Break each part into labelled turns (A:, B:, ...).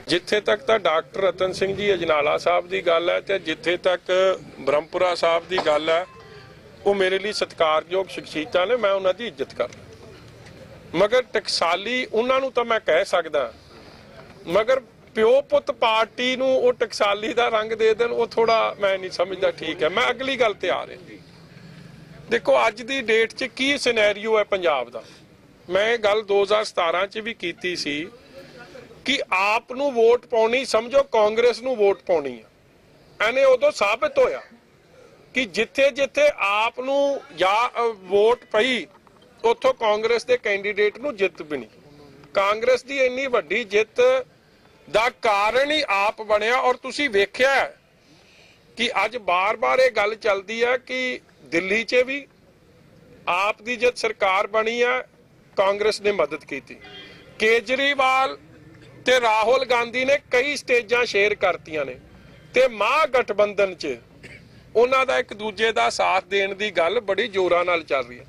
A: ਜਿੱਥੇ ਤੱਕ ਤਾਂ ਡਾਕਟਰ ਰਤਨ ਸਿੰਘ ਜੀ ਅਜਨਾਲਾ ਸਾਹਿਬ ਦੀ ਗੱਲ ਹੈ ਤੇ ਜਿੱਥੇ ਤੱਕ ਬ੍ਰਹਮਪੁਰਾ ਸਾਹਿਬ ਦੀ ਗੱਲ ਹੈ, ਉਹ ਮੇਰੇ ਲਈ ਸਤਿਕਾਰਯੋਗ ਸ਼ਖਸੀਅਤਾਂ ਨੇ, ਮੈਂ ਉਹਨਾਂ ਦੀ ਇੱਜ਼ਤ ਕਰਦਾ। ਮਗਰ ਟਕਸਾਲੀ ਉਹਨਾਂ ਨੂੰ ਤਾਂ ਮੈਂ ਕਹਿ ਸਕਦਾ। ਮਗਰ ਪਿਓ ਪੁੱਤ ਪਾਰਟੀ ਨੂੰ ਉਹ ਟਕਸਾਲੀ ਦਾ ਰੰਗ ਦੇ ਦੇਣ, ਉਹ ਥੋੜਾ ਮੈਂ ਨਹੀਂ ਸਮਝਦਾ ਠੀਕ ਹੈ। ਮੈਂ ਅਗਲੀ ਗੱਲ ਤੇ ਆ ਰਿਹਾ। ਦੇਖੋ, ਅੱਜ ਦੀ ਡੇਟ 'ਚ ਕੀ ਸਿਨੈਰੀਓ ਹੈ ਪੰਜਾਬ ਦਾ? ਮੈਂ ਇਹ ਗੱਲ 2017 'ਚ ਵੀ ਕੀਤੀ ਸੀ ਕਿ ਆਪ ਨੂੰ ਵੋਟ ਪਾਉਣੀ, ਸਮਝੋ ਕਾਂਗਰਸ ਨੂੰ ਵੋਟ ਪਾਉਣੀ ਆ। ਐਨੇ ਉਦੋਂ ਸਾਬਤ ਹੋਇਆ ਕਿ ਜਿੱਥੇ ਜਿੱਥੇ ਆਪ ਨੂੰ ਜਾਂ ਵੋਟ ਪਈ, ਉੱਥੋਂ ਕਾਂਗਰਸ ਦੇ ਕੈਂਡੀਡੇਟ ਨੂੰ ਜਿੱਤ ਬਣੀ। ਕਾਂਗਰਸ ਦੀ ਇੰਨੀ ਵੱਡੀ ਜਿੱਤ ਦਾ ਕਾਰਨ ਹੀ ਆਪ ਬਣਿਆ ਔਰ ਤੁਸੀਂ ਵੇਖਿਆ ਕਿ ਅੱਜ ਬਾਰ-ਬਾਰ ਇਹ ਗੱਲ ਚੱਲਦੀ ਹੈ ਕਿ ਦਿੱਲੀ 'ਚ ਵੀ ਆਪ ਦੀ ਜਦ ਸਰਕਾਰ ਬਣੀ ਹੈ ਕਾਂਗਰਸ ਨੇ ਮਦਦ ਕੀਤੀ। ਕੇਜਰੀਵਾਲ ਤੇ ਰਾਹੁਲ ਗਾਂਧੀ ਨੇ ਕਈ ਸਟੇਜਾਂ ਸ਼ੇਅਰ ਕਰਤੀਆਂ ਨੇ। ਤੇ ਮਹਾ ਗਠਬੰਧਨ 'ਚ ਉਹਨਾਂ ਦਾ ਇੱਕ ਦੂਜੇ ਦਾ ਸਾਥ ਦੇਣ ਦੀ ਗੱਲ ਬੜੀ ਜ਼ੋਰਾਂ ਨਾਲ ਚੱਲ ਰਹੀ ਹੈ।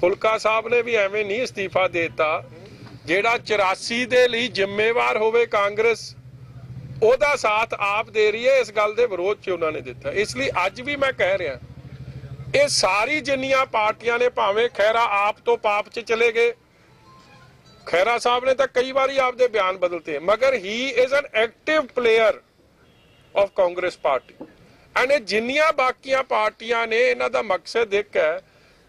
A: ਫੁਲਕਾ ਸਾਹਿਬ ਨੇ ਵੀ ਐਵੇਂ ਨਹੀਂ ਅਸਤੀਫਾ ਦੇਤਾ। ਜਿਹੜਾ 84 ਦੇ ਲਈ ਜ਼ਿੰਮੇਵਾਰ ਹੋਵੇ ਕਾਂਗਰਸ, ਉਹਦਾ ਸਾਥ ਆਪ ਦੇ ਰਹੀ ਹੈ। ਇਸ ਗੱਲ ਦੇ ਵਿਰੋਧ 'ਚ ਉਹਨਾਂ ਨੇ ਦਿੱਤਾ। ਇਸ ਲਈ ਅੱਜ ਵੀ ਮੈਂ ਕਹਿ ਰਿਹਾ, ਇਹ ਸਾਰੀ ਜਿੰਨੀਆਂ ਪਾਰਟੀਆਂ ਨੇ ਭਾਵੇਂ ਖੈਰਾ ਆਪ ਤੋਂ ਪਾਪ 'ਚ ਚਲੇ ਗਏ ਖੈਰਾ ਸਾਹਿਬ ਨੇ ਤਾਂ ਕਈ ਵਾਰੀ ਆਪਦੇ ਬਿਆਨ ਬਦਲਤੇ। ਮਗਰ ਹੀ is an active player of Congress party and ਇਹ ਜਿੰਨੀਆਂ ਬਾਕੀਆਂ ਪਾਰਟੀਆਂ ਨੇ ਇਹਨਾਂ ਦਾ ਮਕਸਦ ਇੱਕ ਹੈ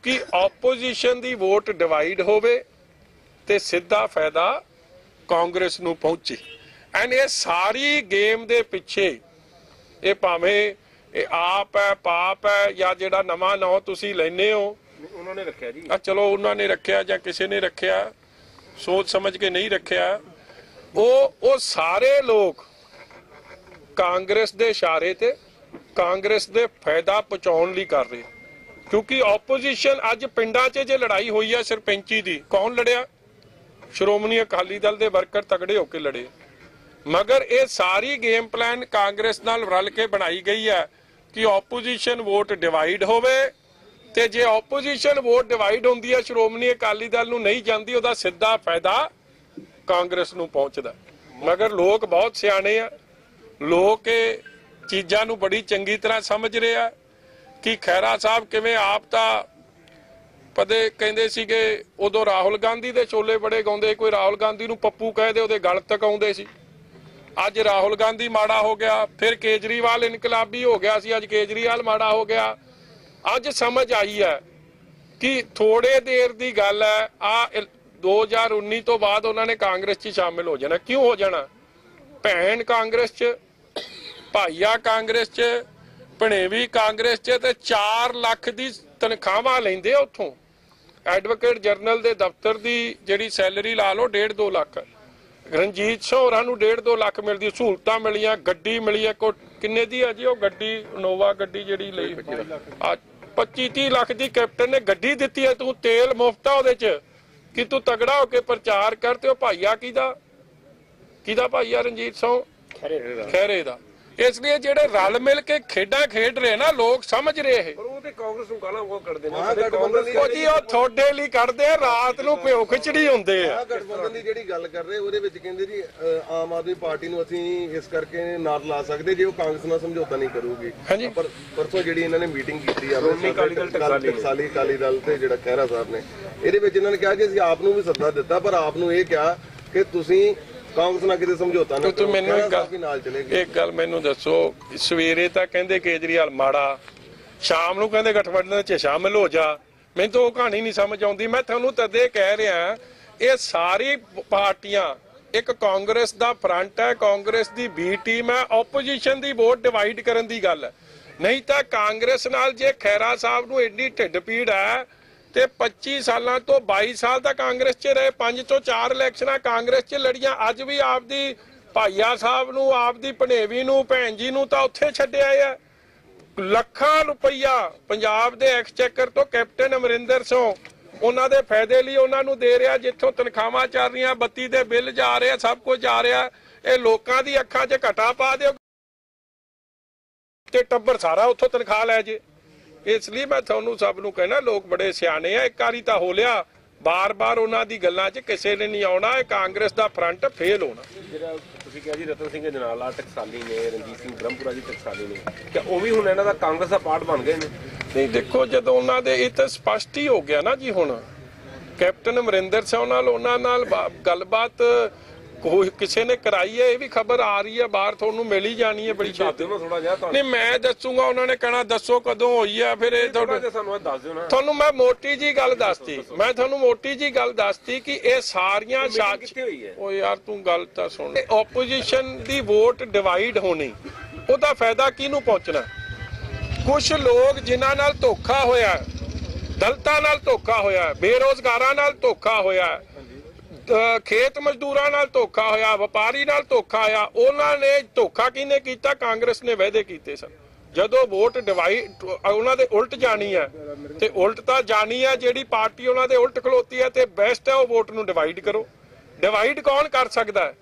A: ਕਿ ਆਪੋਜੀਸ਼ਨ ਦੀ ਵੋਟ ਡਿਵਾਈਡ ਹੋਵੇ ਤੇ ਸਿੱਧਾ ਫਾਇਦਾ ਕਾਂਗਰਸ ਨੂੰ ਪਹੁੰਚੇ। ਐਂਡ ਇਹ ਸਾਰੀ ਗੇਮ ਦੇ ਪਿੱਛੇ ਇਹ ਭਾਵੇਂ ਇਹ ਆਪ ਹੈ ਪਾਪ ਹੈ ਜਾਂ ਜਿਹੜਾ ਨਵਾਂ ਨਾਂ ਤੁਸੀਂ ਲੈਨੇ ਹੋ।
B: ਉਹਨਾਂ ਨੇ ਰੱਖਿਆ ਜੀ।
A: ਆ ਚਲੋ ਉਹਨਾਂ ਨੇ ਰੱਖਿਆ ਜਾਂ ਕਿਸੇ ਨੇ ਰੱਖਿਆ। ਸੋਚ ਸਮਝ ਕੇ ਨਹੀਂ ਰੱਖਿਆ। ਉਹ ਉਹ ਸਾਰੇ ਲੋਕ ਕਾਂਗਰਸ ਦੇ ਇਸ਼ਾਰੇ ਤੇ ਕਾਂਗਰਸ ਦੇ ਫਾਇਦਾ ਪਹੁੰਚਾਉਣ ਲਈ ਕਰ ਰਹੇ। ਕਿਉਂਕਿ ਆਪੋਜੀਸ਼ਨ ਅੱਜ ਪਿੰਡਾਂ 'ਚ ਜੇ ਲੜਾਈ ਹੋਈ ਹੈ ਸਰਪੰਚੀ ਦੀ, ਕੌਣ ਲੜਿਆ? ਸ਼੍ਰੋਮਣੀ ਅਕਾਲੀ ਦਲ ਦੇ ਵਰਕਰ ਤਗੜੇ ਹੋ ਕੇ ਲੜੇ। ਮਗਰ ਇਹ ਸਾਰੀ ਗੇਮ ਪਲਾਨ ਕਾਂਗਰਸ ਨਾਲ ਰਲ ਕੇ ਬਣਾਈ ਗਈ ਹੈ ਕਿ ਆਪੋਜੀਸ਼ਨ ਵੋਟ ਡਿਵਾਈਡ ਹੋਵੇ ਤੇ ਜੇ ਆਪੋਜੀਸ਼ਨ ਵੋਟ ਡਿਵਾਈਡ ਹੁੰਦੀ ਹੈ ਸ਼੍ਰੋਮਣੀ ਅਕਾਲੀ ਦਲ ਨੂੰ ਨਹੀਂ ਜਾਂਦੀ, ਉਹਦਾ ਸਿੱਧਾ ਫਾਇਦਾ ਕਾਂਗਰਸ ਨੂੰ ਪਹੁੰਚਦਾ। ਮਗਰ ਲੋਕ ਬਹੁਤ ਸਿਆਣੇ ਆ। ਲੋਕ ਇਹ ਚੀਜ਼ਾਂ ਨੂੰ ਬੜੀ ਚੰਗੀ ਤਰ੍ਹਾਂ ਸਮਝ ਰਹੇ ਆ ਕਿ ਖੈਰਾ ਸਾਹਿਬ ਕਿਵੇਂ ਆਪ ਤਾਂ ਪਦੇ ਕਹਿੰਦੇ ਸੀਗੇ, ਉਦੋਂ ਰਾਹੁਲ ਗਾਂਧੀ ਦੇ ਛੋਲੇ ਬੜੇ ਗਾਉਂਦੇ ਕੋਈ ਰਾਹੁਲ ਗਾਂਧੀ ਨੂੰ ਪੱਪੂ ਕਹਦੇ ਉਹਦੇ ਗਲ ਤੱਕ ਆਉਂਦੇ ਸੀ। ਅੱਜ ਰਾਹੁਲ ਗਾਂਧੀ ਮਾੜਾ ਹੋ ਗਿਆ, ਫਿਰ ਕੇਜਰੀਵਾਲ ਇਨਕਲਾਬੀ ਹੋ ਗਿਆ ਸੀ, ਅੱਜ ਕੇਜਰੀਵਾਲ ਮਾੜਾ ਹੋ ਗਿਆ। ਅੱਜ ਸਮਝ ਆਈ ਹੈ ਕਿ ਥੋੜੇ ਦੇਰ ਦੀ ਗੱਲ ਹੈ ਆ 2019 ਤੋਂ ਬਾਅਦ ਉਹਨਾਂ ਨੇ ਕਾਂਗਰਸ 'ਚ ਸ਼ਾਮਿਲ ਹੋ ਜਾਣਾ। ਕਿਉਂ ਹੋ ਜਾਣਾ? ਭੈਣ ਕਾਂਗਰਸ 'ਚ ਭਾਈਆ ਕਾਂਗਰਸ 'ਚ ਭਣੇਵੀ ਕਾਂਗਰਸ 'ਚ ਤੇ 4 ਲੱਖ ਦੀ ਤਨਖਾਹਾਂ ਲੈਂਦੇ ਆ ਉੱਥੋਂ। ਐਡਵੋਕੇਟ ਜਨਰਲ ਦੇ ਦਫ਼ਤਰ ਦੀ ਜਿਹੜੀ ਸੈਲਰੀ ਲਾ ਲਓ 1.5 2 ਲੱਖ। ਰਣਜੀਤ ਸਿੰਘ ਹੋਰਾਂ ਨੂੰ 1.5 2 ਲੱਖ ਮਿਲਦੀ ਸਹੂਲਤਾਂ ਮਿਲੀਆਂ ਗੱਡੀ ਮਿਲੀ ਹੈ ਕੋ ਕਿੰਨੇ ਦੀ ਆ ਜੀ ਉਹ ਗੱਡੀ? ਨੋਵਾ ਗੱਡੀ ਜਿਹੜੀ ਲਈ। ਆ 25 30 ਲੱਖ ਦੀ ਕੈਪਟਨ ਨੇ ਗੱਡੀ ਦਿੱਤੀ ਹੈ ਤੂੰ ਤੇਲ ਮੁਫਤ ਉਹਦੇ ਚ। ਕਿ ਤੂੰ ਤਗੜਾ ਹੋ ਕੇ ਪ੍ਰਚਾਰ ਕਰ ਤੇ ਉਹ ਭਾਈਆ ਕਿਹਦਾ? ਕਿਹਦਾ ਭਾਈਆ ਰਣਜੀਤ ਸਿੰਘ? ਖੈਰੇ ਦਾ। ਇਸ ਲਈ ਜਿਹੜੇ ਰਲ ਮਿਲ ਕੇ ਖੇਡਾਂ ਖੇਡ ਰਹੇ ਨਾ ਲੋਕ ਸਮਝ ਰਹੇ ਇਹ।
B: ਪਰ ਉਹ ਤੇ ਕਾਂਗਰਸ ਨੂੰ ਗਾਲਾਂ ਬਹੁਤ ਕੱਢਦੇ ਨੇ।
C: ਮਹਾਂ ਗਠਬੰਧਨ ਦੀ
A: ਉਹ ਜੀ ਉਹ ਤੁਹਾਡੇ ਲਈ ਕਰਦੇ ਆ ਰਾਤ ਨੂੰ ਭਿਓ ਖਿਚੜੀ ਹੁੰਦੇ ਆ।
C: ਆਹ ਗਠਬੰਧਨ ਦੀ ਜਿਹੜੀ ਗੱਲ ਕਰ ਰਹੇ ਉਹਦੇ ਵਿੱਚ ਕਹਿੰਦੇ ਜੀ ਆਮ ਆਦਮੀ ਪਾਰਟੀ ਨੂੰ ਅਸੀਂ ਇਸ ਕਰਕੇ ਨਾਲ ਲਾ ਸਕਦੇ ਜੇ ਉਹ ਕਾਂਗਰਸ ਨਾਲ ਸਮਝੌਤਾ ਨਹੀਂ ਕਰੂਗੀ।
A: ਹਾਂਜੀ।
C: ਪਰ ਪਰਸੋਂ ਜਿਹੜੀ ਇਹਨਾਂ ਨੇ ਮੀਟਿੰਗ ਕੀਤੀ ਆ ਅਕਾਲੀ ਦਲ ਟਕਸਾਲੀ ਅਕਾਲੀ ਦਲ ਤੇ ਜਿਹੜਾ ਖਹਿਰਾ ਸਾਹਿਬ ਨੇ ਇਹਦੇ ਵਿੱਚ ਇਹਨਾਂ ਨੇ ਕਿਹਾ ਕਿ ਅਸੀਂ ਆਪ ਨੂੰ ਵੀ ਸੱਦਾ ਦਿੱਤਾ ਪਰ ਆਪ ਨੂੰ ਇਹ ਕਿਹਾ ਕਿ ਤੁਸੀਂ ਕਾਂਗਰਸ ਨਾਲ ਕਿਤੇ ਸਮਝੌਤਾ ਨਾ
A: ਤੂੰ ਮੈਨੂੰ ਇੱਕ ਗੱਲ ਇੱਕ ਗੱਲ ਮੈਨੂੰ ਦੱਸੋ ਸਵੇਰੇ ਤਾਂ ਕਹਿੰਦੇ ਕੇਜਰੀਵਾਲ ਮਾੜਾ ਸ਼ਾਮ ਨੂੰ ਕਹਿੰਦੇ ਗਠਬੰਧਨ 'ਚ ਸ਼ਾਮਿਲ ਹੋ ਜਾ। ਮੈਨੂੰ ਤਾਂ ਉਹ ਕਹਾਣੀ ਨਹੀਂ ਸਮਝ ਆਉਂਦੀ। ਮੈਂ ਤੁਹਾਨੂੰ ਤਦੇ ਕਹਿ ਰਿਹਾ ਇਹ ਸਾਰੀ ਪਾਰਟੀਆਂ ਇੱਕ ਕਾਂਗਰਸ ਦਾ ਫਰੰਟ ਹੈ ਕਾਂਗਰਸ ਦੀ ਬੀ ਟੀਮ ਹੈ ਆਪੋਜੀਸ਼ਨ ਦੀ ਵੋਟ ਡਿਵਾਈਡ ਕਰਨ ਦੀ ਗੱਲ। ਨਹੀਂ ਤਾਂ ਕਾਂਗਰਸ ਨਾਲ ਜੇ ਖੈਰਾ ਸਾਹਿਬ ਨੂੰ ਐਡੀ ਢਿੱਡ ਪੀੜ ਹੈ ਤੇ 25 ਸਾਲਾਂ ਤੋਂ 22 ਸਾਲ ਤੱਕ ਕਾਂਗਰਸ 'ਚ ਰਹੇ 5 ਤੋਂ 4 ਇਲੈਕਸ਼ਨਾਂ ਕਾਂਗਰਸ 'ਚ ਲੜੀਆਂ। ਅੱਜ ਵੀ ਆਪਦੀ ਭਾਈਆ ਸਾਹਿਬ ਨੂੰ, ਆਪਦੀ ਭਣੇਵੀ ਨੂੰ, ਭੈਣ ਜੀ ਨੂੰ ਤਾਂ ਉੱਥੇ ਛੱਡਿਆ ਆ। ਲੱਖਾਂ ਰੁਪਈਆ ਪੰਜਾਬ ਦੇ ਐਕਸਚੇਕਰ ਤੋਂ ਕੈਪਟਨ ਅਮਰਿੰਦਰ ਸਿੰਘ ਉਹਨਾਂ ਦੇ ਫਾਇਦੇ ਲਈ ਉਹਨਾਂ ਨੂੰ ਦੇ ਰਿਹਾ, ਜਿੱਥੋਂ ਤਨਖਾਹਾਂ ਚੱਲ ਰਹੀਆਂ, ਬੱਤੀ ਦੇ ਬਿੱਲ ਜਾ ਰਹੇ, ਸਭ ਕੁਝ ਜਾ ਰਿਹਾ। ਇਹ ਲੋਕਾਂ ਦੀ ਅੱਖਾਂ 'ਚ ਘਟਾ ਪਾ ਦਿਓ ਤੇ ਟੱਬਰ ਸਾਰਾ ਉੱਥੋਂ ਤਨਖਾਹ ਲੈ ਜੇ। ਇਸ ਲਈ ਮੈਂ ਤੁਹਾਨੂੰ ਸਭ ਨੂੰ ਕਹਿਣਾ ਲੋਕ ਬੜੇ ਸਿਆਣੇ ਆ ਇੱਕ ਵਾਰੀ ਤਾਂ ਹੋ ਲਿਆ। ਬਾਰ-ਬਾਰ ਉਹਨਾਂ ਦੀ ਗੱਲਾਂ 'ਚ ਕਿਸੇ ਨੇ ਨਹੀਂ ਆਉਣਾ ਇਹ ਕਾਂਗਰਸ ਦਾ ਫਰੰਟ ਫੇਲ ਹੋਣਾ।
B: ਜਿਹੜਾ ਤੁਸੀਂ ਕਿਹਾ ਜੀ ਰਤਨ ਸਿੰਘ ਜਨਾਲਾ ਟਕਸਾਲੀ ਨੇ ਰਣਜੀਤ ਸਿੰਘ ਬ੍ਰਹਮਪੁਰਾ ਜੀ ਟਕਸਾਲੀ ਨੇ ਕਿ ਉਹ ਵੀ ਹੁਣ ਇਹਨਾਂ ਦਾ ਕਾਂਗਰਸ ਦਾ ਪਾਰਟ ਬਣ ਗਏ ਨੇ।
A: ਨਹੀਂ ਦੇਖੋ ਜਦੋਂ ਉਹਨਾਂ ਦੇ ਇਹ ਤਾਂ ਸਪਸ਼ਟ ਹੀ ਹੋ ਗਿਆ ਨਾ ਜੀ ਹੁਣ। ਕੈਪਟਨ ਅਮਰਿੰਦਰ ਸਿੰਘ ਨਾਲ ਉਹਨਾਂ ਨਾਲ ਗੱਲਬਾਤ ਕੋਈ ਕਿਸੇ ਨੇ ਕਰਾਈ ਹੈ ਇਹ ਵੀ ਖਬਰ ਆ ਰਹੀ ਹੈ ਬਾਹਰ ਤੁਹਾਨੂੰ ਮਿਲ ਹੀ ਜਾਣੀ ਹੈ ਬੜੀ ਛੇਤੀ।
B: ਥੋੜਾ ਜਿਹਾ ਤੁਹਾਨੂੰ।
A: ਨਹੀਂ ਮੈਂ ਦੱਸੂਗਾ ਉਹਨਾਂ ਨੇ ਕਹਿਣਾ ਦੱਸੋ ਕਦੋਂ ਹੋਈ ਆ ਫਿਰ ਇਹ
B: ਸਾਨੂੰ ਇਹ ਦੱਸ ਦਿਓ ਨਾ।
A: ਤੁਹਾਨੂੰ ਮੈਂ ਮੋਟੀ ਜੀ ਗੱਲ ਦੱਸਤੀ। ਮੈਂ ਤੁਹਾਨੂੰ ਮੋਟੀ ਜੀ ਗੱਲ ਦੱਸਤੀ ਕਿ ਇਹ ਸਾਰੀਆਂ
B: ਹੈ?
A: ਓ ਯਾਰ ਤੂੰ ਗੱਲ ਤਾਂ ਸੁਣ। ਆਪੋਜੀਸ਼ਨ ਦੀ ਵੋਟ ਡਿਵਾਈਡ ਹੋਣੀ। ਉਹਦਾ ਫਾਇਦਾ ਕਿਹਨੂੰ ਪਹੁੰਚਣਾ? ਕੁਝ ਲੋਕ ਜਿਨ੍ਹਾਂ ਨਾਲ ਧੋਖਾ ਹੋਇਆ ਹੈ, ਦਲਤਾਂ ਨਾਲ ਧੋਖਾ ਹੋਇਆ ਹੈ, ਬੇਰੋਜ਼ਗਾਰਾਂ ਨਾਲ ਧੋਖਾ ਹੋਇਆ ਹੈ, ਖੇਤ ਮਜ਼ਦੂਰਾਂ ਨਾਲ ਧੋਖਾ ਹੋਇਆ, ਵਪਾਰੀ ਨਾਲ ਧੋਖਾ ਹੋਇਆ, ਉਹਨਾਂ ਨੇ ਧੋਖਾ ਕਿਹਨੇ ਕੀਤਾ? ਕਾਂਗਰਸ ਨੇ ਵਾਅਦੇ ਕੀਤੇ ਸਨ। ਜਦੋਂ ਵੋਟ ਡਿਵਾਈ, ਉਹਨਾਂ ਦੇ ਉਲਟ ਜਾਣੀ ਹੈ। ਤੇ ਉਲਟ ਤਾਂ ਜਾਣੀ ਹੈ, ਜਿਹੜੀ ਪਾਰਟੀ ਉਹਨਾਂ ਦੇ ਉਲਟ ਖਲੋਤੀ ਹੈ ਤੇ ਬੈਸਟ ਹੈ, ਉਹ ਵੋਟ ਨੂੰ ਡਿਵਾਈਡ ਕਰੋ। ਡਿਵਾਈਡ ਕੌਣ ਕਰ ਸਕਦਾ? ਹੈ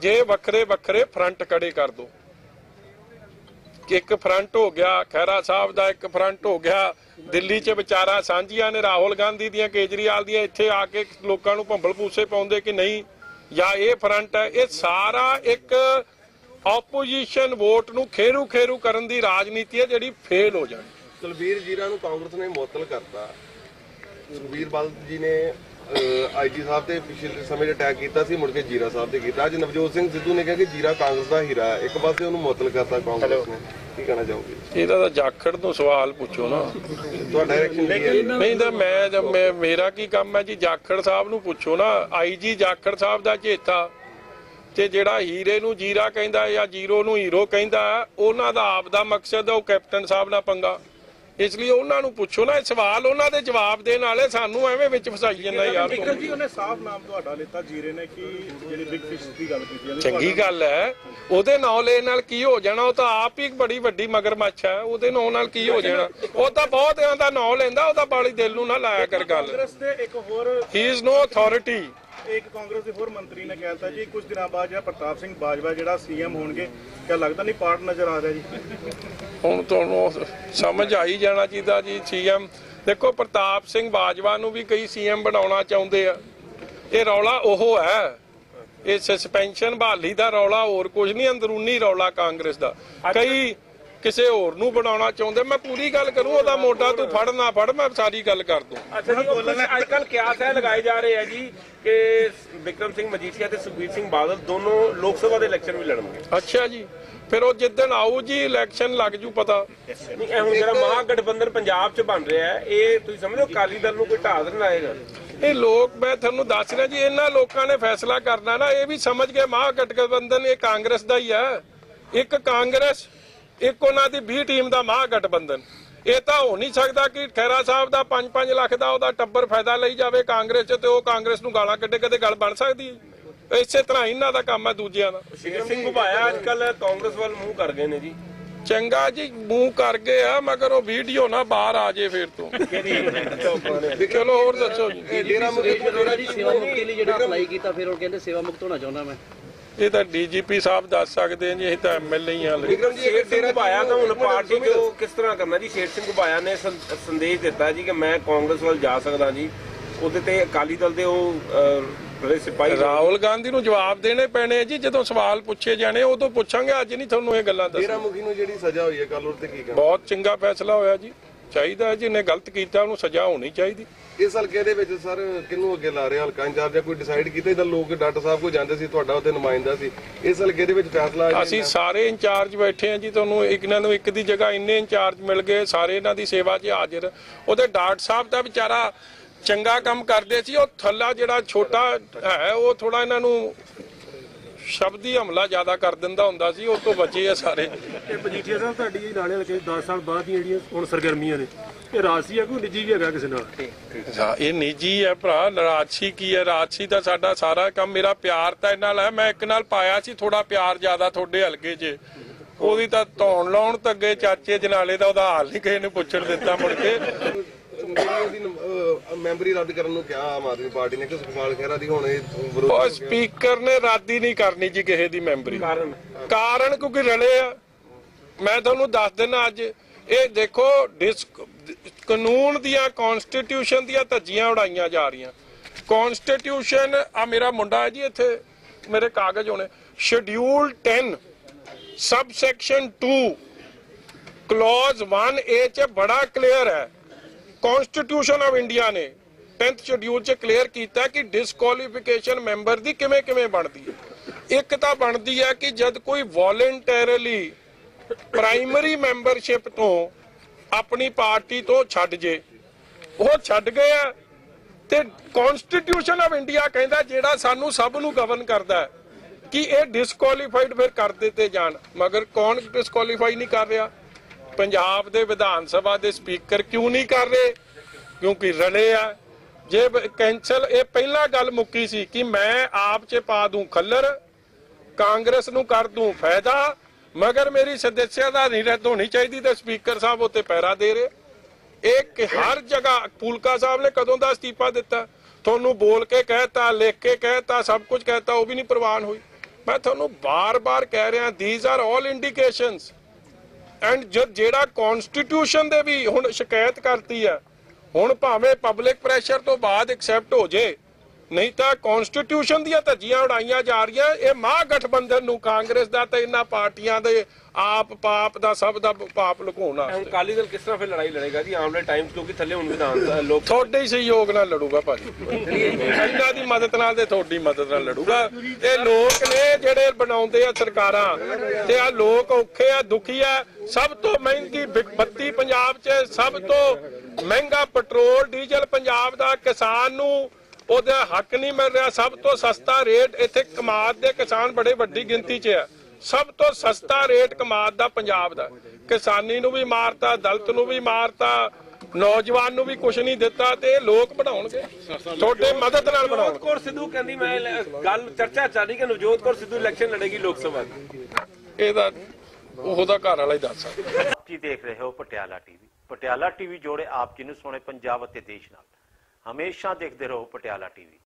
A: ਜੇ ਵੱਖਰੇ ਵੱਖਰੇ ਫਰੰਟ ਕੜੇ ਕਰ ਦੋ। ਕਿ ਇੱਕ ਫਰੰਟ ਹੋ ਗਿਆ, ਖਹਿਰਾ ਸਾਹਿਬ ਦਾ ਇੱਕ ਫਰੰਟ ਹੋ ਗਿਆ। ਦਿੱਲੀ 'ਚ ਵਿਚਾਰਾ ਸਾਂਝੀਆਂ ਨੇ, ਰਾਹੁਲ ਗਾਂਧੀ ਦੀਆਂ, ਕੇਜਰੀਵਾਲ ਦੀਆਂ, ਇੱਥੇ ਆ ਕੇ ਲੋਕਾਂ ਨੂੰ ਭੰਬਲ ਪੂਸੇ ਪਾਉਂਦੇ ਕਿ ਨਹੀਂ? ਜਾਂ ਇਹ ਫਰੰਟ ਹੈ, ਇਹ ਸਾਰਾ ਇੱਕ ਆਪੋਜੀਸ਼ਨ ਵੋਟ ਨੂੰ ਖੇਰੂ ਖੇਰੂ ਕਰਨ ਦੀ ਰਾਜਨੀਤੀ ਹੈ ਜਿਹੜੀ ਫੇਲ ਹੋ ਜਾਣੀ।
C: ਕੁਲਬੀਰ ਜੀਰਾ ਨੂੰ ਕਾਂਗਰਸ ਨੇ ਮੁਅੱਤਲ ਕਰਤਾ। ਸੁਖਬੀਰ ਬਾਦਲ ਜੀ ਨੇ ਆਈਜੀ ਸਾਹਿਬ ਤੇ ਪਿਛਲੇ ਸਮੇਂ 'ਚ ਅਟੈਕ ਕੀਤਾ ਸੀ ਮੁੜ ਕੇ ਜੀਰਾ ਸਾਹਿਬ ਤੇ ਕੀਤਾ। ਅੱਜ ਨਵਜੋਤ ਸਿੰਘ ਸਿੱਧੂ ਨੇ ਕਿਹਾ ਕਿ ਜੀਰਾ ਕਾਂਗਰਸ ਦਾ ਹੀਰਾ ਹੈ। ਇੱਕ ਪਾਸੇ ਉਹਨੂੰ ਮੁਅੱਤਲ ਕਰਤਾ ਕਾਂਗਰਸ ਨੇ। ਕੀ ਕਹਿਣਾ ਚਾਹੋਗੇ?
A: ਇਹਦਾ ਤਾਂ ਜਾਖੜ ਨੂੰ ਸਵਾਲ ਪੁੱਛੋ ਨਾ।
C: ਤੁਹਾਡਾ ਡਾਇਰੈਕਸ਼ਨ ਕੀ ਹੈ?
A: ਨਹੀਂ ਤਾਂ ਮੈਂ ਜਦ ਮੈਂ ਮੇਰਾ ਕੀ ਕੰਮ ਹੈ ਜੀ? ਜਾਖੜ ਸਾਹਿਬ ਨੂੰ ਪੁੱਛੋ ਨਾ। ਆਈਜੀ ਜਾਖੜ ਸਾਹਿਬ ਦਾ ਚੇਤਾ। ਤੇ ਜਿਹੜਾ ਹੀਰੇ ਨੂੰ ਜੀਰਾ ਕਹਿੰਦਾ ਜਾਂ ਜੀਰੋ ਨੂੰ ਹੀਰੋ ਕਹਿੰਦਾ ਉਹਨਾਂ ਦਾ ਆਪ ਦਾ ਮਕਸਦ ਹੈ ਉਹ ਕੈਪਟਨ ਸਾਹਿਬ ਨਾਲ ਪੰਗਾ। ਇਸ ਲਈ ਉਹਨਾਂ ਨੂੰ ਪੁੱਛੋ ਨਾ ਇਹ ਸਵਾਲ ਉਹਨਾਂ ਦੇ ਜਵਾਬ ਦੇਣ ਵਾਲੇ ਸਾਨੂੰ ਐਵੇਂ ਵਿੱਚ ਫਸਾਈ ਜਾਂਦਾ ਯਾਰ।
D: ਜੀ ਉਹਨੇ ਸਾਫ਼ ਨਾਮ ਤੁਹਾਡਾ ਲਿੱਤਾ ਜੀਰੇ ਨੇ ਕਿ ਜਿਹੜੀ ਬਿਗ ਫਿਸ਼ ਦੀ ਗੱਲ ਕੀਤੀ ਹੈ।
A: ਚੰਗੀ ਗੱਲ ਹੈ ਉਹਦੇ ਨਾਂ ਲੈਣ ਨਾਲ ਕੀ ਹੋ ਜਾਣਾ ਉਹ ਤਾਂ ਆਪ ਹੀ ਇੱਕ ਬੜੀ ਵੱਡੀ ਮਗਰਮੱਛ ਹੈ ਉਹਦੇ ਨਾਂ ਨਾਲ ਕੀ ਹੋ ਜਾਣਾ? ਉਹ ਤਾਂ ਬਹੁਤ ਇਹਨਾਂ ਦਾ ਨਾਂ ਲੈਂਦਾ ਉਹਦਾ ਬਾਲੀ ਦਿਲ ਨੂੰ ਨਾ ਲਾਇਆ ਕਰ ਗੱਲ। ਹੀ ਇਜ਼ ਨੋ ਅਥਾਰਟੀ
D: ਇੱਕ ਕਾਂਗਰਸ ਦੇ ਹੋਰ ਮੰਤਰੀ ਨੇ ਕਹਿਤਾ ਜੀ ਕੁਝ ਦਿਨਾਂ ਬਾਅਦ ਜਿਹੜਾ ਪ੍ਰਤਾਪ ਸਿੰਘ ਬਾਜਵਾ ਜਿਹੜਾ ਸੀਐਮ ਹੋਣਗੇ ਕਿਆ ਲੱਗਦਾ ਨਹੀਂ ਪਾਰਟ ਨਜ਼ਰ ਆ ਰਿਹਾ ਜੀ?
A: ਹੁਣ ਤੁਹਾਨੂੰ ਸਮਝ ਆਈ ਜਾਣਾ ਚਾਹੀਦਾ ਜੀ ਸੀਐਮ। ਦੇਖੋ ਪ੍ਰਤਾਪ ਸਿੰਘ ਬਾਜਵਾ ਨੂੰ ਵੀ ਕਈ ਸੀਐਮ ਬਣਾਉਣਾ ਚਾਹੁੰਦੇ ਆ। ਇਹ ਰੌਲਾ ਉਹ ਹੈ। ਇਹ ਸਸਪੈਂਸ਼ਨ ਬਹਾਲੀ ਦਾ ਰੌਲਾ ਹੋਰ ਕੁਝ ਨਹੀਂ ਅੰਦਰੂਨੀ ਰੌਲਾ ਕਾਂਗਰਸ ਦਾ। ਕਈ ਕਿਸੇ ਹੋਰ ਨੂੰ ਬਣਾਉਣਾ ਚਾਹੁੰਦੇ ਮੈਂ ਪੂਰੀ ਗੱਲ ਕਰੂੰ ਉਹਦਾ ਮੋਢਾ ਤੂੰ ਫੜ ਨਾ ਫੜ ਮੈਂ ਸਾਰੀ ਗੱਲ ਕਰ ਦੂੰ।
B: ਅੱਛਾ ਜੀ ਉਹ ਅੱਜ ਕੱਲ ਕਿਆਸ ਹੈ ਲਗਾਏ ਜਾ ਰਹੇ ਆ ਜੀ ਕਿ ਵਿਕਰਮ ਸਿੰਘ ਮਜੀਠੀਆ ਤੇ ਸੁਖਬੀਰ ਸਿੰਘ ਬਾਦਲ ਦੋਨੋਂ ਲੋਕ ਸਭਾ ਦੇ ਇਲੈਕਸ਼ਨ ਵੀ ਲੜਨਗੇ?
A: ਅੱਛਾ ਜੀ ਫਿਰ ਉਹ ਜਿੱਦਣ ਆਊ ਜੀ ਇਲੈਕਸ਼ਨ ਲੱਗ ਜੂ ਪਤਾ।
B: ਨਹੀਂ ਇਹ ਹੁਣ ਜਿਹੜਾ ਮਹਾਗਠਬੰਧਨ ਪੰਜਾਬ 'ਚ ਬਣ ਰਿਹਾ ਹੈ ਇਹ ਤੁਸੀਂ ਸਮਝਦੇ ਹੋ ਅਕਾਲੀ ਦਲ ਨੂੰ ਕੋਈ ਢਾਹ ਨਹੀਂ ਲਾਏਗਾ?
A: ਇਹ ਲੋਕ ਮੈਂ ਤੁਹਾਨੂੰ ਦੱਸ ਰਿਹਾ ਜੀ ਇਹਨਾਂ ਲੋਕਾਂ ਨੇ ਫੈਸਲਾ ਕਰਨਾ ਨਾ ਇਹ ਵੀ ਸਮਝ ਗਏ ਮਹਾਗਠਬੰਧਨ ਇਹ ਕਾਂਗਰਸ ਦਾ ਹੀ ਹੈ ਇੱਕ ਕਾਂਗਰਸ ਇੱਕ ਉਹਨਾਂ ਦੀ 20 ਟੀਮ ਦਾ ਮਹਾਗਠਬੰਧਨ। ਇਹ ਤਾਂ ਹੋ ਨਹੀਂ ਸਕਦਾ ਕਿ ਖੈਰਾ ਸਾਹਿਬ ਦਾ 5-5 ਲੱਖ ਦਾ ਉਹਦਾ ਟੱਬਰ ਫਾਇਦਾ ਲਈ ਜਾਵੇ ਕਾਂਗਰਸ 'ਚ ਤੇ ਉਹ ਕਾਂਗਰਸ ਨੂੰ ਗਾਲਾਂ ਕੱਢੇ ਕਦੇ ਗੱਲ ਬਣ ਸਕਦੀ ਹੈ। ਇਸੇ ਤਰ੍ਹਾਂ ਇਹਨਾਂ ਦਾ ਕੰਮ ਹੈ ਦੂਜਿਆਂ ਦਾ।
B: ਸ਼ੇਰ ਸਿੰਘ ਘੁਬਾਇਆ ਅੱਜ ਕੱਲ ਕਾਂਗਰਸ ਵੱਲ ਮੂੰਹ ਕਰ ਗਏ ਨੇ ਜੀ।
A: ਚੰਗਾ ਜੀ ਮੂੰਹ ਕਰ ਗਏ ਆ ਮਗਰ ਉਹ ਵੀਡੀਓ ਨਾ ਬਾਹਰ ਆ ਜੇ ਫੇਰ ਤੋਂ। ਚਲੋ ਹੋਰ ਦੱਸੋ ਜੀ।
C: ਇਹ ਡੇਰਾ ਮੁਖੀ
E: ਜਿਹੜਾ ਜੀ ਸੇਵਾ ਮੁਕਤੀ ਲਈ ਜਿਹੜਾ ਅਪਲਾਈ ਕੀਤਾ ਫਿਰ ਉਹ ਕਹਿੰਦੇ ਸੇਵਾ ਮੁਕਤ ਹੋਣਾ ਚਾਹੁੰਦਾ ਮੈਂ।
A: ਇਹ ਤਾਂ ਡੀਜੀਪੀ ਸਾਹਿਬ ਦੱਸ ਸਕਦੇ ਆ ਜੀ ਇਹ ਤਾਂ ਐਮਐਲਏ ਹੀ ਆ ਹਲੇ।
C: ਵਿਕਰਮ ਜੀ
B: ਸਿੰਘ
C: ਡੇਰਾ
B: ਘੁਬਾਇਆ ਤਾਂ ਹੁਣ ਪਾਰਟੀ ਜੋ ਕਿਸ ਤਰ੍ਹਾਂ ਕਰਨਾ ਜੀ ਸ਼ੇਰ ਸਿੰਘ ਘੁਬਾਇਆ ਨੇ ਸੰਦੇਸ਼ ਦਿੱਤਾ ਜੀ ਕਿ ਮੈਂ ਕਾਂਗਰਸ ਵੱਲ ਜਾ ਸਕਦਾ ਜੀ। ਉਹਦੇ ਤੇ ਅਕਾਲੀ ਦਲ ਦੇ ਉਹ ਜਿਹੜੇ ਸਿਪਾਹੀ
A: ਰਾਹੁਲ ਗਾਂਧੀ ਨੂੰ ਜਵਾਬ ਦੇਣੇ ਪੈਣੇ ਆ ਜੀ ਜਦੋਂ ਸਵਾਲ ਪੁੱਛੇ ਜਾਣੇ ਉਦੋਂ ਪੁੱਛਾਂਗੇ ਅੱਜ ਨਹੀਂ ਤੁਹਾਨੂੰ ਇਹ ਗੱਲਾਂ
C: ਡੇਰਾ
A: ਦੱਸ
C: ਮੁਖੀ ਨੂੰ ਜਿਹੜੀ ਸਜ਼ਾ ਹੋਈ ਹੈ ਕੱਲ ਉਹ ਤੇ ਕੀ ਕਹਿਣਾ?
A: ਬਹੁਤ ਚੰਗਾ ਫੈਸਲਾ ਹੋਇਆ ਜੀ। ਚਾਹੀਦਾ ਜਿਹਨੇ ਗਲਤ ਕੀਤਾ ਉਹਨੂੰ ਸਜ਼ਾ ਹੋਣੀ ਚਾਹੀਦੀ।
C: ਇਸ ਹਲਕੇ ਦੇ ਵਿੱਚ ਸਰ ਕਿਹਨੂੰ ਅੱਗੇ ਲਾ ਰਹੇ? ਹਲਕਾ ਇੰਚਾਰਜ ਜਾਂ ਕੋਈ ਡਿਸਾਈਡ ਕੀਤਾ ਇਹਦਾ ਲੋਕ ਡਾਕਟਰ ਸਾਹਿਬ ਕੋ ਜਾਂਦੇ ਸੀ ਤੁਹਾਡਾ ਉਹਦੇ ਨੁਮਾਇੰਦਾ ਸੀ। ਇਸ ਹਲਕੇ ਦੇ ਵਿੱਚ ਫੈਸਲਾ
A: ਅਸੀਂ ਸਾਰੇ ਇੰਚਾਰਜ ਬੈਠੇ ਆ ਜੀ ਤੁਹਾਨੂੰ ਇੱਕ ਇਹਨਾਂ ਨੂੰ ਇੱਕ ਦੀ ਜਗ੍ਹਾ ਇੰਨੇ ਇੰਚਾਰਜ ਮਿਲ ਗਏ ਸਾਰੇ ਇਹਨਾਂ ਦੀ ਸੇਵਾ 'ਚ ਹਾਜ਼ਰ। ਉਹਦੇ ਡਾਕਟਰ ਸਾਹਿਬ ਦਾ ਵਿਚਾਰਾ ਚੰਗਾ ਕੰਮ ਕਰਦੇ ਸੀ ਉਹ ਥੱਲਾ ਜਿਹੜਾ ਛੋਟਾ ਹੈ ਉਹ ਥੋੜਾ ਇਹਨਾਂ ਨੂੰ ਸ਼ਬਦੀ ਹਮਲਾ ਜ਼ਿਆਦਾ ਕਰ ਦਿੰਦਾ ਹੁੰਦਾ ਸੀ ਉਹ ਤੋਂ ਬਚੇ ਆ ਸਾਰੇ।
F: ਇਹ ਮਜੀਠੀਆ ਸਾਹਿਬ ਤੁਹਾਡੀ ਇਹ ਨਾਲੇ ਹਲਕੇ 10 ਸਾਲ ਬਾਅਦ ਦੀਆਂ ਜਿਹੜੀਆਂ ਹੁਣ ਸਰਗਰਮੀਆਂ ਨੇ ਇਹ ਰਾਜਸੀ ਆ ਕੋਈ ਨਿੱਜੀ ਵੀ ਹੈਗਾ ਕਿਸੇ ਨਾਲ?
A: ਇਹ ਨਿੱਜੀ ਹੈ ਭਰਾ ਰਾਜਸੀ ਕੀ ਹੈ? ਰਾਜਸੀ ਦਾ ਸਾਡਾ ਸਾਰਾ ਕੰਮ ਮੇਰਾ ਪਿਆਰ ਤਾਂ ਇਹਨਾਂ ਨਾਲ ਹੈ ਮੈਂ ਇੱਕ ਨਾਲ ਪਾਇਆ ਸੀ ਥੋੜਾ ਪਿਆਰ ਜ਼ਿਆਦਾ ਤੁਹਾਡੇ ਹਲਕੇ 'ਚ। ਉਹਦੀ ਤਾਂ ਧੌਣ ਲਾਉਣ ਤੋਂ ਅੱਗੇ ਚਾਚੇ ਜਨਾਲੇ ਦਾ ਉਹਦਾ ਹਾਲ ਨਹੀਂ ਕਿਸੇ ਨੇ ਪੁੱਛਣ ਦਿੱਤਾ ਮੁੜ ਕੇ।
C: ਅਹ, ਮੈਂਬਰੀ ਰੱਦ ਕਰਨ ਨੂੰ ਕਿਹਾ ਆਮ ਆਦਮੀ ਪਾਰਟੀ ਨੇ ਕਿ ਸੁਖਪਾਲ ਖਹਿਰਾ ਦੀ ਹੁਣ ਇਹ ਵਿਰੋਧ
A: ਉਹ ਸਪੀਕਰ ਨੇ ਰਾਦੀ ਨਹੀਂ ਕਰਨੀ ਜੀ ਕਿਸੇ ਦੀ ਮੈਂਬਰੀ।
B: ਕਾਰਨ?
A: ਕਾਰਨ ਕਿਉਂਕਿ ਰਲੇ ਆ। ਮੈਂ ਤੁਹਾਨੂੰ ਦੱਸ ਦਿੰਦਾ ਅੱਜ ਇਹ ਦੇਖੋ ਡਿਸ ਕਾਨੂੰਨ ਦੀਆਂ ਕਨਸਟੀਟਿਊਸ਼ਨ ਦੀਆਂ ਧੱਜੀਆਂ ਉਡਾਈਆਂ ਜਾ ਰਹੀਆਂ। ਕਨਸਟੀਟਿਊਸ਼ਨ ਆ ਮੇਰਾ ਮੁੰਡਾ ਹੈ ਜੀ ਇੱਥੇ ਮੇਰੇ ਕਾਗਜ਼ ਹੋਣੇ। ਸ਼ਡਿਊਲ 10 ਸਬਸੈਕਸ਼ਨ 2 ਕਲੌਜ਼ 1A ਚ ਬੜਾ ਕਲੀਅਰ ਹੈ। ਕਨਸਟੀਟਿਊਸ਼ਨ ਆਫ ਇੰਡੀਆ ਨੇ 10th ਸ਼ਡਿਊਲ ਚ ਕਲੀਅਰ ਕੀਤਾ ਕਿ ਡਿਸਕੁਆਲੀਫਿਕੇਸ਼ਨ ਮੈਂਬਰ ਦੀ ਕਿਵੇਂ ਕਿਵੇਂ ਬਣਦੀ ਹੈ। ਇੱਕ ਤਾਂ ਬਣਦੀ ਹੈ ਕਿ ਜਦ ਕੋਈ ਵੋਲੰਟੈਰਲੀ ਪ੍ਰਾਇਮਰੀ ਮੈਂਬਰਸ਼ਿਪ ਤੋਂ ਆਪਣੀ ਪਾਰਟੀ ਤੋਂ ਛੱਡ ਜੇ, ਉਹ ਛੱਡ ਗਏ ਆ ਤੇ ਕਨਸਟੀਟਿਊਸ਼ਨ ਆਫ ਇੰਡੀਆ ਕਹਿੰਦਾ ਜਿਹੜਾ ਸਾਨੂੰ ਸਭ ਨੂੰ ਗਵਰਨ ਕਰਦਾ ਕਿ ਇਹ ਡਿਸਕੁਆਲੀਫਾਈਡ ਫਿਰ ਕਰ ਦਿੱਤੇ ਜਾਣ, ਮਗਰ ਕੌਣ ਡਿਸਕੁਆਲੀਫਾਈ ਨਹੀਂ ਕਰ ਰਿਹਾ? ਪੰਜਾਬ ਦੇ ਵਿਧਾਨ ਸਭਾ ਦੇ ਸਪੀਕਰ ਕਿਉਂ ਨਹੀਂ ਕਰ ਰਹੇ? ਕਿਉਂਕਿ ਰਲੇ ਆ। ਜੇ ਕੈਂਸਲ, ਇਹ ਪਹਿਲਾਂ ਗੱਲ ਮੁੱਕੀ ਸੀ ਕਿ ਮੈਂ ਆਪ ਚ ਪਾ ਦੂੰ ਖੱਲਰ, ਕਾਂਗਰਸ ਨੂੰ ਕਰ ਦੂੰ ਫਾਇਦਾ, ਮਗਰ ਮੇਰੀ ਸਦੱਸਿਅਤਾ ਨਹੀਂ ਰੱਦ ਹੋਣੀ ਚਾਹੀਦੀ ਤੇ ਸਪੀਕਰ ਸਾਹਿਬ ਉੱਤੇ ਪੈਰਾ ਦੇ ਰਹੇ। ਇਹ ਹਰ ਜਗ੍ਹਾ, ਫੂਲਕਾ ਸਾਹਿਬ ਨੇ ਕਦੋਂ ਦਾ ਅਸਤੀਫਾ ਦਿੱਤਾ? ਤੁਹਾਨੂੰ ਬੋਲ ਕੇ ਕਹਿਤਾ, ਲਿਖ ਕੇ ਕਹਿਤਾ, ਸਭ ਕੁਝ ਕਹਿਤਾ, ਉਹ ਵੀ ਨਹੀਂ ਪ੍ਰਵਾਨ ਹੋਈ। ਮੈਂ ਤੁਹਾਨੂੰ ਬਾਰ-ਬਾਰ ਕਹਿ ਰਿਹਾ these are all indications and ਜਦ ਜਿਹੜਾ ਕਨਸਟੀਟਿਊਸ਼ਨ ਦੇ ਵੀ ਹੁਣ ਸ਼ਿਕਾਇਤ ਕਰਤੀ ਹੈ ਹੁਣ ਭਾਵੇਂ ਪਬਲਿਕ ਪ੍ਰੈਸ਼ਰ ਤੋਂ ਬਾਅਦ ਐਕਸੈਪਟ ਹੋ ਜੇ ਨਹੀਂ ਤਾਂ ਕਨਸਟੀਟਿਊਸ਼ਨ ਦੀਆਂ ਧੱਜੀਆਂ ਉਡਾਈਆਂ ਜਾ ਰਹੀਆਂ ਇਹ ਮਹਾ ਗਠਬੰਧਨ ਨੂੰ ਕਾਂਗਰਸ ਦਾ ਤੇ ਇਹਨਾਂ ਪਾਰਟੀਆਂ ਦੇ ਆਪ ਪਾਪ ਦਾ ਸਭ ਦਾ ਪਾਪ ਲੁਕਾਉਣ
B: ਹੁਣ
A: ਵਾਸਤੇ।
B: ਅਕਾਲੀ ਦਲ ਕਿਸ ਤਰ੍ਹਾਂ ਫਿਰ ਲੜਾਈ ਲੜੇਗਾ ਜੀ? ਆਉਣ ਵਾਲੇ ਟਾਈਮ ਕਿਉਂਕਿ ਥੱਲੇ ਹੁਣ ਵਿਧਾਨ ਦਾ ਲੋਕ
A: ਤੁਹਾਡੇ ਹੀ ਸਹਿਯੋਗ ਨਾਲ ਲੜੂਗਾ ਭਾਜੀ। ਇਹਨਾਂ ਮਦਦ ਨਾਲ ਤੇ ਤੁਹਾਡੀ ਮਦਦ ਨਾਲ ਲੜੂਗਾ। ਇਹ ਲੋਕ ਨੇ ਜਿਹੜੇ ਬਣਾਉਂਦੇ ਆ ਸਰਕਾਰਾਂ, ਤੇ ਆ ਲੋਕ ਔਖੇ ਆ, ਦੁਖੀ ਆ, ਸਭ ਤੋਂ ਮਹਿੰਗੀ ਬੱਤੀ ਪੰਜਾਬ 'ਚ ਸਭ ਤੋਂ ਮਹਿੰਗਾ ਪੈਟਰੋਲ, ਡੀਜ਼ਲ ਪੰਜਾਬ ਦਾ ਕਿਸਾਨ ਨੂੰ ਉਹਦਾ ਹੱਕ ਨਹੀਂ ਮਿਲ ਰਿਹਾ। ਸਭ ਤੋਂ ਸਸਤਾ ਰੇਟ ਇੱਥੇ ਕਮਾਦ ਦੇ ਕਿਸਾਨ ਬੜੇ ਵੱਡੀ ਗਿਣਤੀ 'ਚ ਆ। ਸਭ ਤੋਂ ਸਸਤਾ ਰੇਟ ਕਮਾਦ ਦਾ ਪੰਜਾਬ ਦਾ। ਕਿਸਾਨੀ ਨੂੰ ਵੀ ਮਾਰਤਾ, ਦਲਤ ਨੂੰ ਵੀ ਮਾਰਤਾ ਨੌਜਵਾਨ ਨੂੰ ਵੀ ਕੁਝ ਨਹੀਂ ਦਿੱਤਾ ਤੇ ਲੋਕ ਬਣਾਉਣਗੇ। ਤੁਹਾਡੇ ਮਦਦ ਨਾਲ ਬਣਾਉਣਗੇ।
B: ਕੌਰ ਸਿੱਧੂ ਕਹਿੰਦੀ ਮੈਂ ਗੱਲ ਚਰਚਾ ਚੱਲ ਰਹੀ ਕਿ ਨਵਜੋਤ ਕੌਰ ਸਿੱਧੂ ਇਲੈਕਸ਼ਨ ਲੜੇਗੀ ਲੋਕ ਸਭਾ ਦੀ?
A: ਇਹਦਾ ਉਹਦਾ ਘਰ ਵਾਲਾ ਹੀ ਦੱਸ ਸਕਦਾ।
G: ਤੁਸੀਂ ਦੇਖ ਰਹੇ ਹੋ ਪਟਿਆਲਾ ਟੀਵੀ ਪਟਿਆਲਾ ਟੀਵੀ ਜੋੜੇ ਆਪ ਜੀ ਨੂੰ ਸੋਹਣੇ ਪੰਜਾਬ ਅਤੇ ਦੇਸ਼ ਨਾਲ? ਹਮੇਸ਼ਾ ਦੇਖਦੇ ਰਹੋ ਪਟਿਆਲਾ ਟੀਵੀ